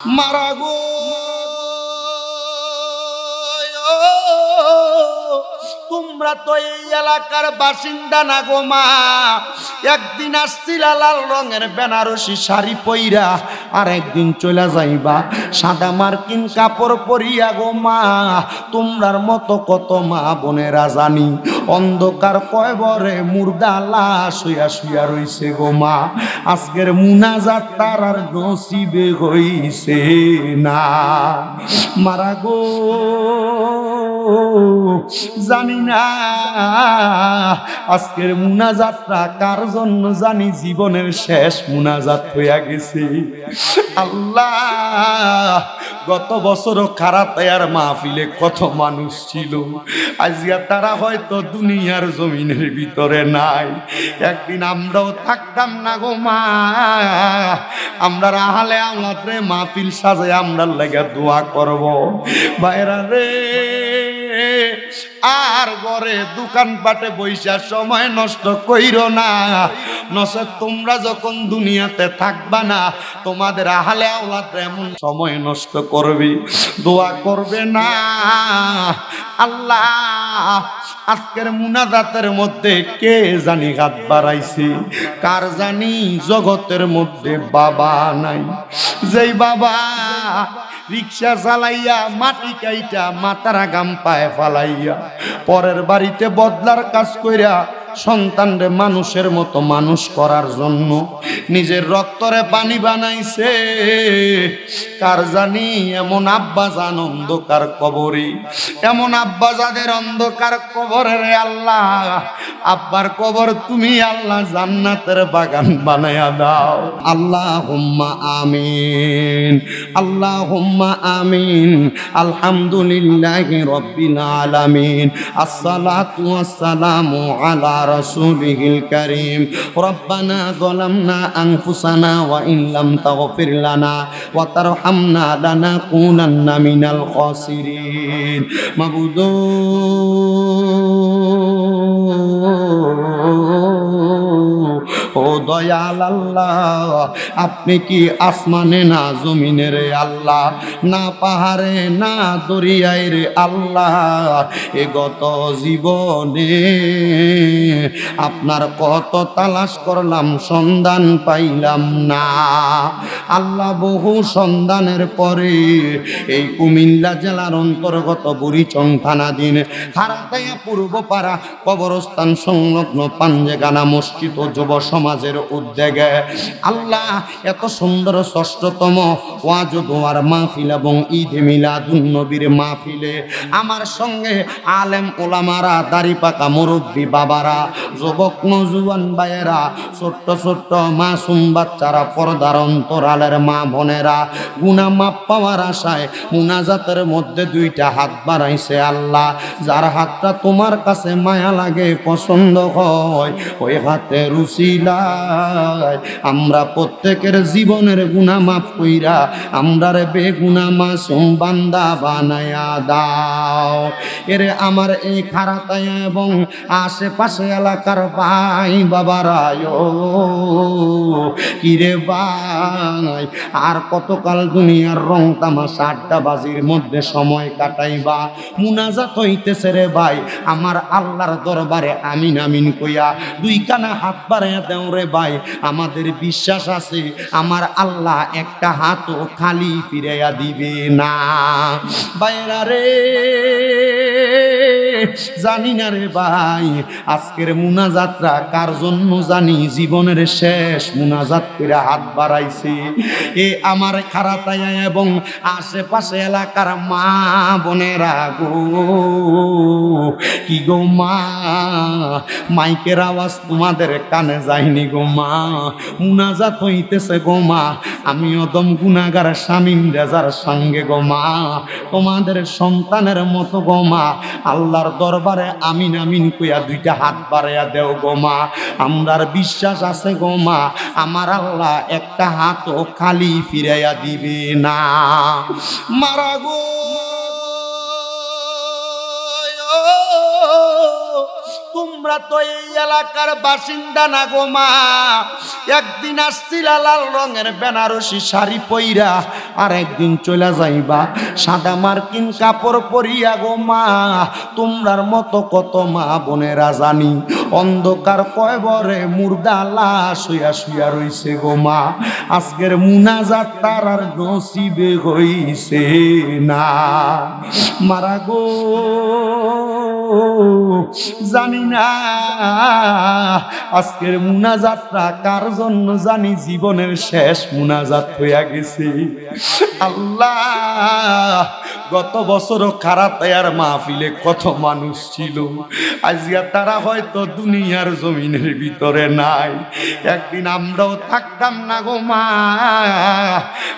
মারা গো তোমরা তো এই এলাকার বাসিন্দা না গো মা। একদিন আসছিল লাল রঙের বেনারসি শাড়ি পইরা আর একদিন চলে যাইবা, সাদা মার্কিন কাপড় পরিয়া গো মা। তোমরার মতো কত মা বোনেরা জানি, অন্ধকার কয়বরে মুর্দা লাশ হইয়া শুয়া রইছে গো মা। আজকের মুনাজাত তার আর নসিবে হইছে না। মারা গো, জানি না। আজকের মুনাজাতটা কার জন্য জানি? জীবনের শেষ মুনাজাত হইয়া গেছে। আল্লাহ, গত বছরও আর মাহফিলে কত মানুষ ছিল। আজকে তারা হয়তো দুনিয়ার জমিনের ভিতরে নাই। একদিন আমরাও থাকতাম না গো মা। আমরা আহালে আমলাতে মাহফিল সাজে আমরা লেগে দোয়া করব। বাইরা রে আর ঘরে দোকানপাটে বৈশা সময় নষ্ট কইর না। নসে তোমরা যখন দুনিয়াতে থাকবা না, তোমাদের আহালে আওলাদ এমন সময় নষ্ট করবে। দোয়া করবে না। আল্লাহ, আজকের মুনাজাতের মধ্যে কে জানি হাত বাড়াইছি? কার জানি জগতের মধ্যে বাবা নাই। যেই বাবা রিক্সা চালাইয়া, মাটি কাইটা মাতারা গাম পায়ে ফালাইয়া পরের বাড়িতে বদলার কাজ কইরা সন্তানরে মানুষের মতো মানুষ করার জন্য নিজের রক্তরে পানি বানাইছে। কার জানি এমন আব্বা জান অন্ধকার কবরে, এমন আব্বা যাদের অন্ধকার কবরে রে আল্লাহ, আব্বার কবর তুমি আল্লাহ জান্নাতের বাগান বানায়া দাও। আল্লাহ হুম্মা আমিন আল্লাহ হুম্মা আমিন, আলহামদুলিল্লাহ রব্বিল আলামিন, আসসালাতু ওয়াসসালামু আলা রাসূলিহিল কারীম রব্বানা যালামনা আনফুসানা ওয়া ইন লাম তাগফির লানা ওয়া তারহামনা লানাকুনান্না মিনাল দয়াল আল্লাহ। আপনি কি আসমানে না জমিনে রে আল্লাহ? না পাহাড়ে, না দরিয়ায় রে আল্লাহ। এ গত জীবনে আপনার কত তালাশ করলাম, সন্ধান পাইলাম না। আল্লাহ বহু সন্ধানের পরে এই কুমিল্লা জেলার অন্তর্গত বুড়িচং থানাধীন খারাতাইয়া পূর্বপাড়া কবরস্থান সংলগ্ন পাঞ্জেগানা মসজিদ ও যুব সমাজের উদ্যোগে আল্লাহ এত সুন্দর ষষ্ঠতম ওয়াজ দোয়ার মাহফিল এবং ঈদ মিলাদুন নবীর মাহফিলে আমার সঙ্গে আলেম ওলামারা দাড়ি পাকা মুরব্বী বাবারা, যুবক নজুয়ান ভাইয়েরা, ছোট্ট ছোট্ট মাসুম বাচ্চারা, পর্দার অন্তরালের মা বোনেরা, গুনা মাপ পাওয়ার আশায় মুনাজাতের মধ্যে দুইটা হাত বাড়াইছে আল্লাহ। যার হাতটা তোমার কাছে মায়া লাগে, পছন্দ হয়, ওই হাতে রুচিলায় আমরা প্রত্যেকের জীবনের গুনা মাপ কইরা আমরা রে বেগুনা মাসুম বান্দা বানায়া দাও। এরে আমার এই খারাতায় এবং আশেপাশে এলাকার ভাই বাবারায়, কিরে ভাই, আর কতকাল দুনিয়ার রং তামাশা আড্ডা বাজির মধ্যে সময় কাটাইবা? মুনাজাত হইতেছে রে ভাই, আমার আল্লাহর দরবারে আমিন আমিন কইয়া দুই কানা হাত বাড়াইয়া দেও রে ভাই আমাদের বিশ্বাস আছে আমার আল্লাহ একটা হাতও খালি ফিরাইয়া দিবে না। বাইরা রে জানি না রে ভাই, আজকের মুনাজাতরা কার জন্য জানি জীবনের শেষ। মুনাজাত করে হাত বাড়াইছে। এ আমার খারাতায়া এবং আশেপাশে এলাকার মা বোনেরা গো। কি গো মা? মাইকের আওয়াজ তোমাদের কানে যায়নি গো মা। মুনাজাত হইতেছে গো মা। আমি অদম গুনাগার স্বামীন রেজার সঙ্গে গো মা। তোমাদের সন্তানের মতো গো মা। আল্লাহর দরবারে আমিন আমিন কইয়া দুইটা হাত বাড়াইয়া দেও গো মা। আমরার বিশ্বাস আছে গো মা, আমার আল্লাহ একটা হাতও খালি ফিরাইয়া দিবে না। মারা গো তোমরা তো এই এলাকার বাসিন্দা না গো মা। একদিন আসছিলা লাল রঙের বেনারসি শাড়ি পইরা আর একদিন চলে যাইবা। সাদা মার্কিন কাপড় পরিয়া গো মা, তোমরার মতো কত মা বোনেরা জানি। অন্ধকার কয়বরে মুর্দা লাশ হইয়া শুয়া রইছে গো মা। আজকের মুনাজাত তার আর নসিবে হইছে না। মারা গো। জানি না। আজকের মুনাজাতটা কার জন্য জানি? জীবনের শেষ মুনাজাত হইয়া গেছে। আল্লাহ, গত খারাপ আর মাহফিলে কত মানুষ ছিল। আজকে তারা হয়তো দুনিয়ার জমিনের ভিতরে নাই। একদিন আমরাও থাকতাম না গো মা।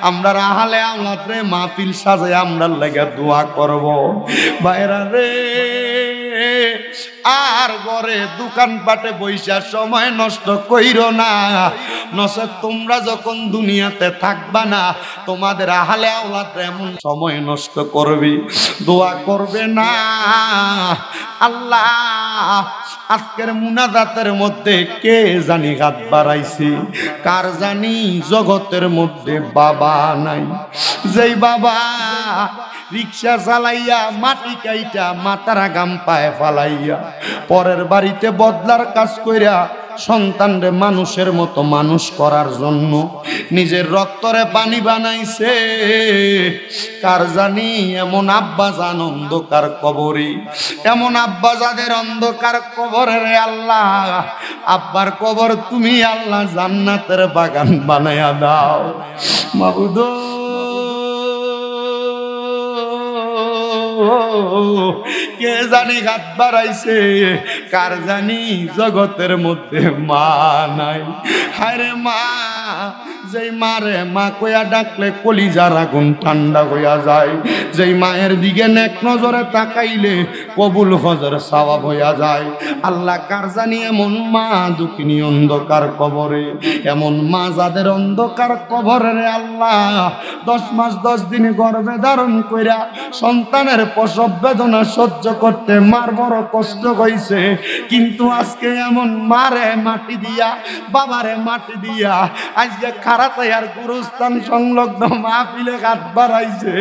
আমরা রাহালে আমলাতে মাহফিল সাজে আমরা লেগে দোয়া করব। বাইরা রে আর ঘরে দোকানপাটে বৈশা সময় নষ্ট কইর না। নসে তোমরা যখন দুনিয়াতে থাকবা না, তোমাদের আহালে আওলাদ এমন সময় নষ্ট করবে। দোয়া করবে না। আল্লাহ, আজকের মুনাজাতের মধ্যে কে জানি হাত বাড়াইছে? কার জানি জগতের মধ্যে বাবা নাই? যেই বাবা রিক্সা চালাইয়া মাটি কাইটা মাতারা গাম পায়ে ফালাইয়া পরের বাড়িতে বদলার কাজ কইরা সন্তানরে মানুষের মতো মানুষ করার জন্য নিজের রক্তরে পানি বানাইছে। কার জানি এমন আব্বা জান অন্ধকার কবরে এমন আব্বা যাদের অন্ধকার কবরে রে আল্লাহ, আব্বার কবর তুমি আল্লাহ জান্নাতের বাগান বানায়া দাও। মাবুদ কে জানি হাত বাড়াইছে? কার জানি জগতের মধ্যে মা নাই? হায়রে মা, যেই মারে মা কইয়া ডাকলে কলিজার আগুন ঠান্ডা হইয়া যায়। যেই মায়ের দিকে নেক নজরে তাকাইলে কবুল হজর সওয়াব হইয়া যায়। আল্লাহ কার জানি এমন মা দুঃখিনী অন্ধকার কবরে? এমন মা যাদের অন্ধকার কবরে আল্লাহ? দশ মাস, দশ দিন গর্ভে ধারণ কইরা সন্তানের প্রসব বেদনা সহ্য করতে মার বড় কষ্ট হইছে। কিন্তু আজকে এমন মারে মাটি দিয়া, বাবারে মাটি দিয়া, আজকে খারাপ আর গুরুস্থান সংলগ্ন মাহফিলে হাত বাড়াইছে।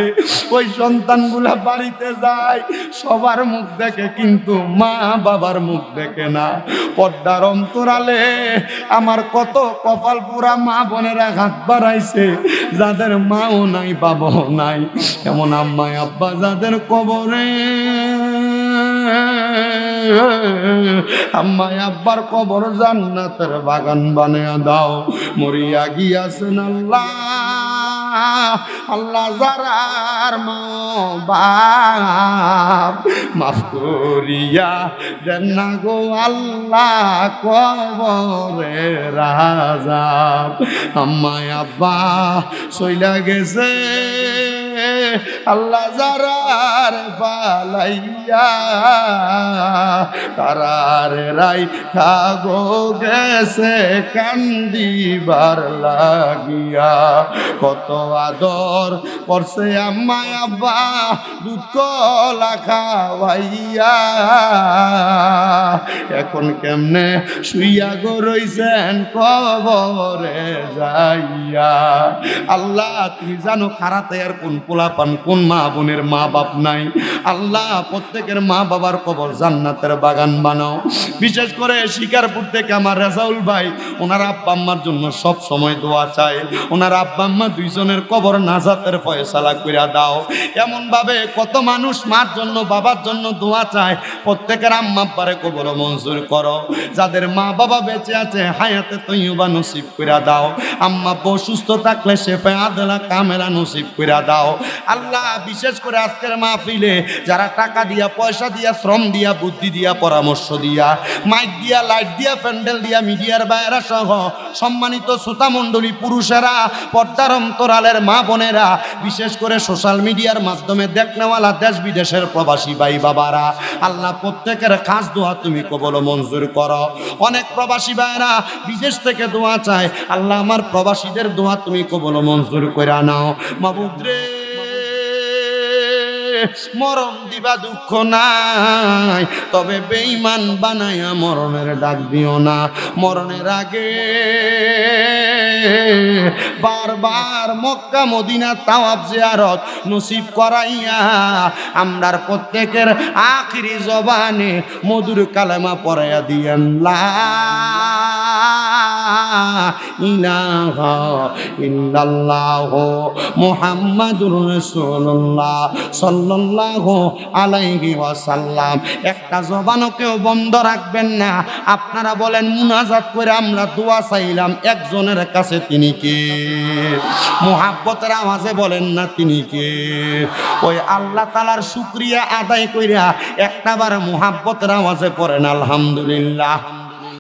ওই সন্তানগুলা বাড়িতে যায়, সবার মুখ দেখে কিন্তু মা বাবার মুখ দেখে না। পর্দার অন্তরালে আমার কত কপাল পুরা মা বোনেরা হাত বাড়াইছে, যাদের মাও নাই, বাবাও নাই। এমন আম্মাই, আব্বা যাদের কবরে। আম্মাই, আব্বার কবর জান্নাতের বাগান বানিয়ে দাও, মরিয়া গিয়াছেন আল্লাহ। আল্লাহ যারার মাপ মাফ করিয়া দেন গো আল্লাহ কবরে রাজা আম্মায় আব্বা সইলা গেছে। আল্লাহ যারার পালাইয়া, তারার রাই খাগো গেছে কান্দিবার লাগিয়া। কত আদর করছে আম্মায় আব্বা, দুঃখ লাখাইয়া এখন কেমনে শুইয়া গো রইছেন কবরে যাইয়া। আল্লাহ, তুমি জানো খারাতে আর কোন পোলা পান কোন মা বোনের মা বাপ নাই? আল্লাহ, প্রত্যেকের মা বাবার কবর জান্নাতের বাগান বানাও। বিশেষ করে শিকারপুর থেকে আমার রেজাউল ভাই, ওনার আব্বা আম্মার জন্য সব সময় দোয়া চায়। ওনার আব্বা আম্মা দুইজনের কবর নাজাতের ফয়সালা কইরা দাও। এমনভাবে কত মানুষ মার জন্য, বাবার জন্য দোয়া চায়, প্রত্যেকের আম্মা কবর মঞ্জুর করো। যাদের মা বাবা বেঁচে আছে, হায়াতে তৈবা নসিব কইরা দাও। আম্মা অসুস্থ থাকলে সে আদলা কামেরা নসিব কইরা দাও। আল্লাহ বিশেষ করে আজকের মাহফিলে যারা টাকা দিয়া, পয়সা দিয়া, শ্রম দিয়া, বুদ্ধি দিয়া, পরামর্শ দিয়া, মাইক দিয়া, লাইট দিয়া, প্যান্ডেল দিয়া, মিডিয়ার বাইরা সহ সম্মানিত শ্রোতামণ্ডলী পুরুষেরা, পর্দার অন্তরালের মা বোনেরা, বিশেষ করে সোশ্যাল মিডিয়ার মাধ্যমে দেখনেওয়ালা দেশ বিদেশের প্রবাসী ভাই বাবারা, আল্লাহ প্রত্যেকের খাস দোয়া তুমি কবল মঞ্জুর করো। অনেক প্রবাসী ভাইরা বিদেশ থেকে দোয়া চায়, আল্লাহ আমার প্রবাসীদের দোয়া তুমি কবল মঞ্জুর করে নাও। মাবুদ্রে মরণ দিবা দুঃখ নাই। তবে বেঈমান বানায়া মরণের ডাক দিও না। মরণের আগে বারবার মক্কা, মদিনা তাওয়াব জিয়ারত নসিব করাইয়া আমরার প্রত্যেকের আখিরি জবানে মধুর কালেমা পড়াইয়া দিয়েন। লা ইলাহা ইল্লাল্লাহ মুহাম্মাদুর রাসূলুল্লাহ সাল্লাল্লাহু আলাইহি ওয়াসাল্লাম। একটা জবানও কেউ বন্ধ রাখবেন না। আপনারা বলেন, মুনাজাত করে আমরা দোয়া চাইলাম, একজনের কাছে তিনি কে? মোহাব্বতের আওয়াজে বলেন, না, তিনি কে? ওই আল্লাহ তালার শুক্রিয়া আদায় কইরা একটাবার মোহাব্বতের আওয়াজে পড়েন, আলহামদুলিল্লাহ।